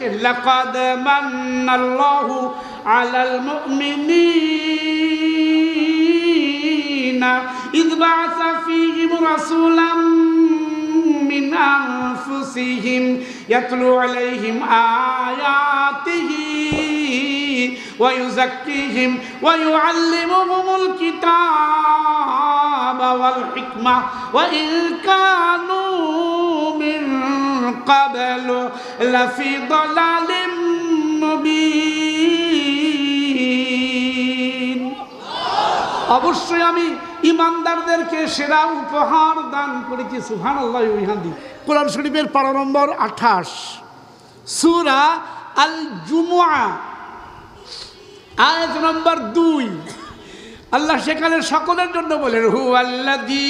لقد من الله على المؤمنين إذ بعث فيهم رسولا من أنفسهم يتلو عليهم آياته ويزكيهم ويعلمهم الكتاب والحكمة وإن كانوا قبل لفي ضلال مبين অবশ্যই আমি ইমানদারদেরকে সেরা উপহার দান করেছি সুহান আল্লাহ ইহাদি কোরআন শরীফের পাড়া নম্বর আঠাশ সুরা আল জুমুয়া আয়াত নম্বর দুই আল্লাহ সেখানে সকলের জন্য বলেন হু আল্লাদি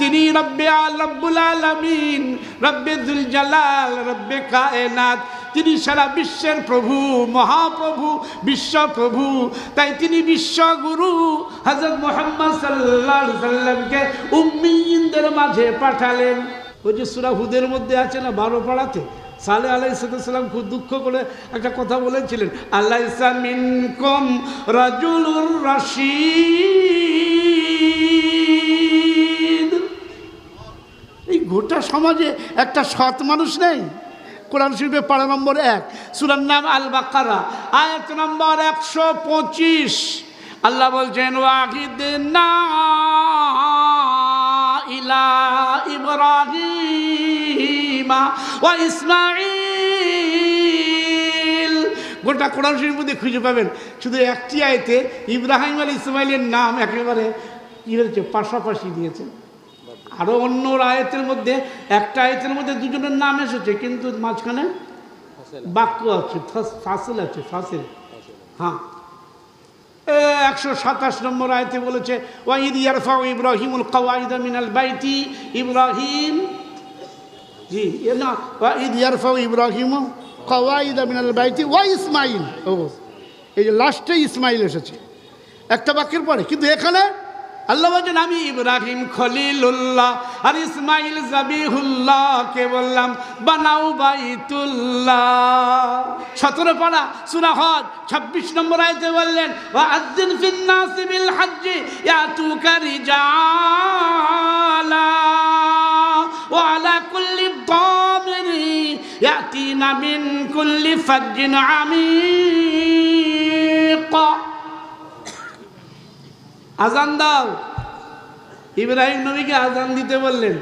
তিনি রব্বে রব্বুল আলমিন, রব্বে দুল জালাল, রব্বে কায়নাত। তিনি সারা বিশ্বের প্রভু, মহাপ্রভু, বিশ্বপ্রভু। তাই তিনি বিশ্বগুরু। হজরত মোহাম্মদ সাল্লাহ সাল্লামকে উম্মিনদের মাঝে পাঠালেন। ওই যে সুরা হুদের মধ্যে আছে না, বারো পাড়াতে? সালে আলাই সাল্লাম খুব দুঃখ করে একটা কথা বলেছিলেন আল্লাহ ইসলামিন কম রাজুলুর রশিদ। গোটা সমাজে একটা সৎ মানুষ নেই। কোরআন শরীফে পাড়া নম্বর এক, সুরার নাম আল বাকারা আয়াত নম্বর একশো পঁচিশ। আল্লাহ বলছেন ইলা ইসমাইল গোটা কোরআন শরীফ মধ্যে খুঁজে পাবেন, শুধু একটি আয়তে ইব্রাহিম আল ইসমাইলের নাম একেবারে কী হয়েছে? পাশাপাশি দিয়েছেন আরও অন্য আয়তের মধ্যে একটা আয়তের মধ্যে দুজনের নাম এসেছে কিন্তু মাঝখানে বাক্য আছে ফাসিল আছে ফাসিল। হ্যাঁ। একশো সাতাশ নম্বর আয়তে বলেছে ওয়াইদ ইয়ারফাউ ইব্রাহিমুল কওয়াইদা মিনাল বাইতি ইব্রাহিম জি এ না ওয়াইদ ইয়ারফাউ ইব্রাহিম কওয়াইদা মিনাল বাইতি ওয়া ইসমাইল ও এই যে লাস্টে ইসমাইল এসেছে। একটা বাক্যের পরে কিন্তু এখানে আল্লাহ বলছেন, আমি ইব্রাহিম খলিলুল্লাহ আর ইসমাইল জাবিহুল্লাহ কে বললাম? বানাও বাইতুল্লাহ। সতেরো পাড়া সুরা হজ, ছাব্বিশ নম্বর আয়তে বললেন ও আদিন ফিন্নাসি বিল হজ্জি ইয়াতুকা রিজালা ও আলা কুল্লি দামিরি ইয়াতিনা মিন কুল্লি ফাজ্জিন আমিক। আজান দাও। ইব্রাহিম নবীকে আজান দিতে বললেন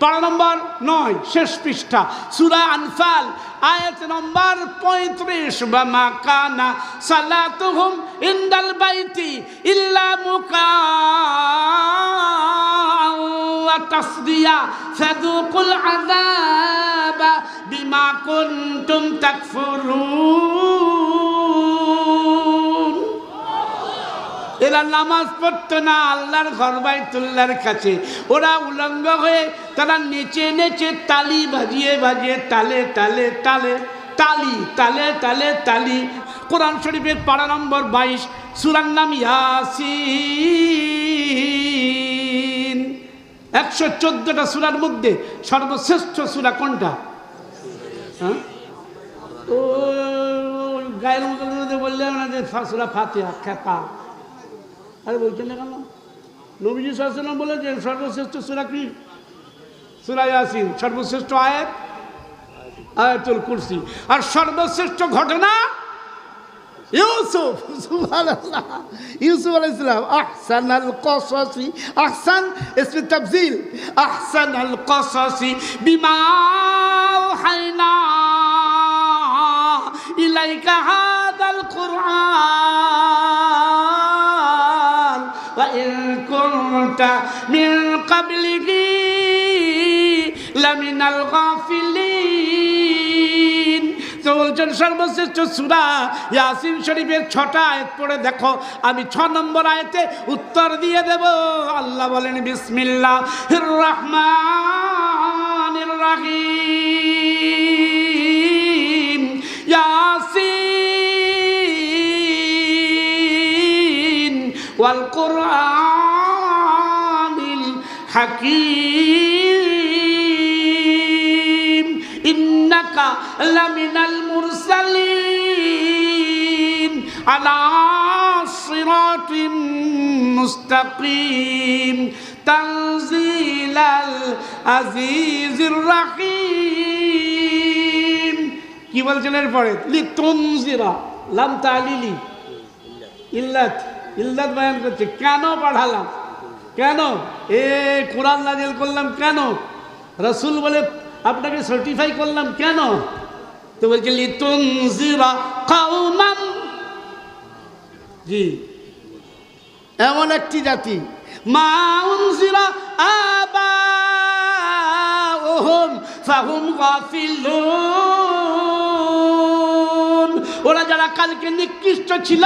পারা নম্বর নয়, শেষ পৃষ্ঠা, সুরা আনফাল, আয়াত নম্বর পঁয়ত্রিশ বা মা কানা সালাতুহুম ইন্দাল বাইতি ইল্লা মুকা তাসদিয়া ফাদুকুল আযাবা বিমা কুনতুম তাকফুরুন। এরা নামাজ পড়তো না, আল্লাহর ঘর বাইতুল্লার কাছে। ওরা উলঙ্গ হয়ে তারা নেচে নেচে তালি বাজিয়ে বাজিয়ে তালে তালে তালে তালি, তালে তালে তালি। কোরআন শরীফের পাড়া নম্বর বাইশ, সুরার নাম ইয়াসিন। একশো চোদ্দটা সুরার মধ্যে সর্বশ্রেষ্ঠ সুরা কোনটা? হ্যাঁ? ও, গায়ের মধ্যে বললে যে সুরা ফাতিহা খেপা আরে বলছেন না কেন? নবীজি সাল্লাম বলেছেন, সর্বশ্রেষ্ঠ সুরা কি? সুরা ইয়াসিন, সর্বশ্রেষ্ঠ আয়াত? আয়াতুল কুরসি। আর সর্বশ্রেষ্ঠ ঘটনা? ইউসুফ আহসান وإن كنت من قبله লামিনাল গাফিলিন তো বলছেন সর্বশ্রেষ্ঠ সুরা ইয়াসিন শরীফের ছটা আয়াত পড়ে দেখো আমি ছ নম্বর আয়াতে উত্তর দিয়ে দেব আল্লাহ বলেন বিসমিল্লাহ রহমান রাহিম ইয়াসিন কোরআনিল হাকিম। ইন্নাকা লামিনাল মুরসালিন আলা সিরাতিম মুস্তাকিম। তানজিলাল আজিজির রাহিম। কি বলছেন এরপরে? লি তুনজিরা লাম তালিলি, ইল্লাত। ইল্লাত বয়ান করছে, কেন পাঠালাম? কেন? এ কোরআন নাজিল করলাম কেন? রসুল বলে, আপনাকে সার্টিফাই করলাম কেন? তো বলছে লিতুনজিরা কাউমান জি। এমন একটি জাতি মাউনজিরা আবা ওহম ফাহুম গাফিলুন। ওরা যারা কালকে নিকৃষ্ট ছিল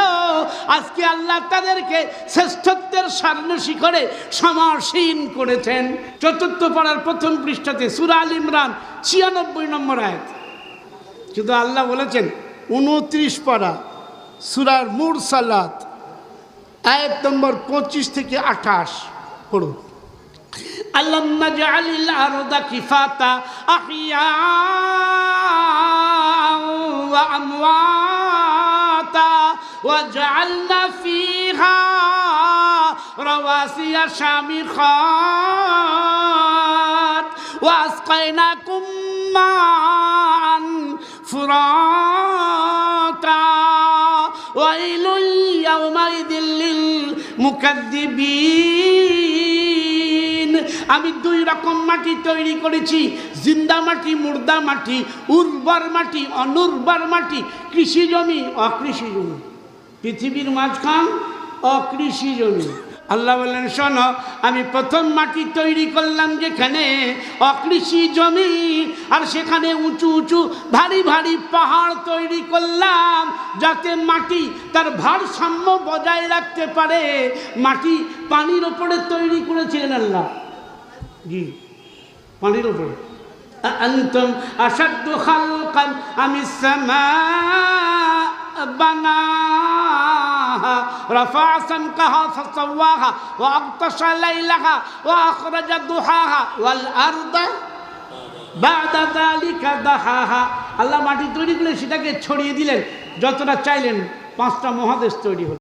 আজকে আল্লাহ তাদেরকে শ্রেষ্ঠত্বের সামনে শিখরে সমাসীন করেছেন চতুর্থ পাড়ার প্রথম পৃষ্ঠাতে সুরা আল ইমরান ছিয়ানব্বই নম্বর আয়াত কিন্তু আল্লাহ বলেছেন উনত্রিশ পাড়া সুরার মুর সালাত আয়াত নম্বর পঁচিশ থেকে আঠাশ পড়ুন আল্লাহ জালিল আরদা কিফাতা আহিয়া وأمواتا وجعلنا فيها رواسي شامخات وأسقيناكم ماء فراتا ويل يومئذ للمكذبين আমি দুই রকম মাটি তৈরি করেছি জিন্দা মাটি, মুর্দা মাটি, উর্বর মাটি, অনুর্বর মাটি, কৃষি জমি, অকৃষি জমি। পৃথিবীর মাঝখান অকৃষি জমি। আল্লাহ বললেন, শোনো, আমি প্রথম মাটি তৈরি করলাম যেখানে অকৃষি জমি, আর সেখানে উঁচু উঁচু ভারী ভারী পাহাড় তৈরি করলাম, যাতে মাটি তার ভারসাম্য বজায় রাখতে পারে। মাটি পানির ওপরে তৈরি করেছিলেন আল্লাহ। জি, পানির ওপরে। أنتم أشد خلقا أم السماء بناها رفع سمكها فسواها وأغطش ليلها وأخرج ضحاها والأرض بعد ذلك دحاها আল্লাহ মাটি তৈরি করে সেটাকে ছড়িয়ে দিলেন যতটা চাইলেন পাঁচটা মহাদেশ তৈরি হলো